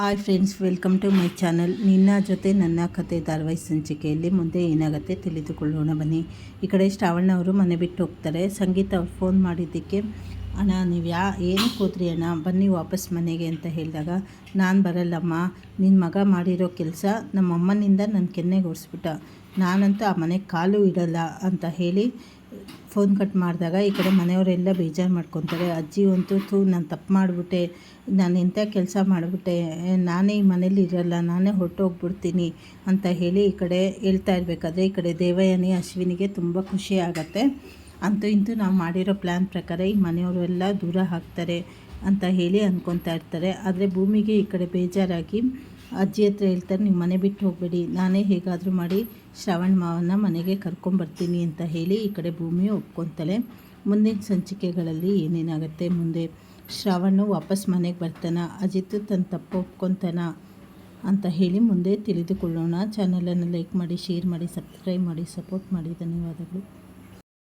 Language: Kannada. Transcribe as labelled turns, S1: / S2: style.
S1: Hi friends welcome to my channel ನಿನ್ನ ಜೊತೆ ನನ್ನ ಕತೆ ಧಾರವಾಹಿ ಸಂಚಿಕೆಯಲ್ಲಿ ಮುಂದೆ ಏನಾಗುತ್ತೆ ತಿಳಿದುಕೊಳ್ಳೋಣ ಬನ್ನಿ. ಈ ಕಡೆ ಶ್ರಾವಣ್ಣವರು ಮನೆ ಬಿಟ್ಟು ಹೋಗ್ತಾರೆ. ಸಂಗೀತ ಅವ್ರು ಫೋನ್ ಮಾಡಿದ್ದಕ್ಕೆ, ಅಣ್ಣ, ನೀವು ಯಾ ಏನಕ್ಕೆ ಹೋದ್ರಿ ಅಣ್ಣ? ಬನ್ನಿ ವಾಪಸ್ ಮನೆಗೆ, ಅಂತ ಹೇಳಿದಾಗ, ನಾನು ಬರಲ್ಲಮ್ಮ. ನಿನ್ನ ಮಗ ಮಾಡಿರೋ ಕೆಲಸ ನಮ್ಮಮ್ಮನಿಂದ ನನ್ನ ಕೆನ್ನೆಗೆ ಓಡಿಸ್ಬಿಟ್ಟ. ನಾನಂತೂ ಆ ಮನೆಗೆ ಕಾಲು ಇಡಲ್ಲ, ಅಂತ ಹೇಳಿ ಫೋನ್ ಕಟ್ ಮಾಡಿದಾಗ ಈ ಕಡೆ ಮನೆಯವರೆಲ್ಲ ಬೇಜಾರು ಮಾಡ್ಕೊತಾರೆ. ಅಜ್ಜಿ ಅಂತೂ ಥೂ, ನಾನು ತಪ್ಪು ಮಾಡಿಬಿಟ್ಟೆ. ನಾನು ಇಂಥ ಕೆಲಸ ಮಾಡಿಬಿಟ್ಟೆ. ನಾನೇ ಈ ಮನೇಲಿ ಇರಲ್ಲ, ನಾನೇ ಹೊರಟೋಗ್ಬಿಡ್ತೀನಿ ಅಂತ ಹೇಳಿ ಈ ಕಡೆ ಹೇಳ್ತಾ ಇರಬೇಕಾದ್ರೆ ಈ ಕಡೆ ದೇವಯಾನಿ ಅಶ್ವಿನಿಗೆ ತುಂಬ ಖುಷಿ ಆಗುತ್ತೆ. ಅಂತೂ ಇಂತೂ ನಾವು ಮಾಡಿರೋ ಪ್ಲ್ಯಾನ್ ಪ್ರಕಾರ ಈ ಮನೆಯವರೆಲ್ಲ ದೂರ ಹಾಕ್ತಾರೆ ಅಂತ ಹೇಳಿ ಅಂದ್ಕೊತಾ ಇರ್ತಾರೆ. ಆದರೆ ಭೂಮಿಗೆ ಈ ಕಡೆ ಬೇಜಾರಾಗಿ ಅಜ್ಜಿ ಹತ್ರ ಹೇಳ್ತಾರೆ ನಿಮ್ಮ ಮನೆ ಬಿಟ್ಟು ಹೋಗಬೇಡಿ. ನಾನೇ ಹೇಗಾದರೂ ಮಾಡಿ ಶ್ರವಣ್ ಮಾವನ ಮನೆಗೆ ಕರ್ಕೊಂಬರ್ತೀನಿ ಅಂತ ಹೇಳಿ ಈ ಕಡೆ ಭೂಮಿ ಒಪ್ಕೊತಾಳೆ. ಮುಂದಿನ ಸಂಚಿಕೆಗಳಲ್ಲಿ ಏನೇನಾಗುತ್ತೆ? ಮುಂದೆ ಶ್ರಾವಣ್ಣು ವಾಪಸ್ ಮನೆಗೆ ಬರ್ತಾನ. ಅಜಿತ್ ತನ್ನ ತಪ್ಪು ಒಪ್ಕೊತಾನ ಅಂತ ಹೇಳಿ ಮುಂದೆ ತಿಳಿದುಕೊಳ್ಳೋಣ. ಚಾನಲನ್ನು ಲೈಕ್ ಮಾಡಿ, ಶೇರ್ ಮಾಡಿ, ಸಬ್ಸ್ಕ್ರೈಬ್ ಮಾಡಿ, ಸಪೋರ್ಟ್ ಮಾಡಿ. ಧನ್ಯವಾದಗಳು.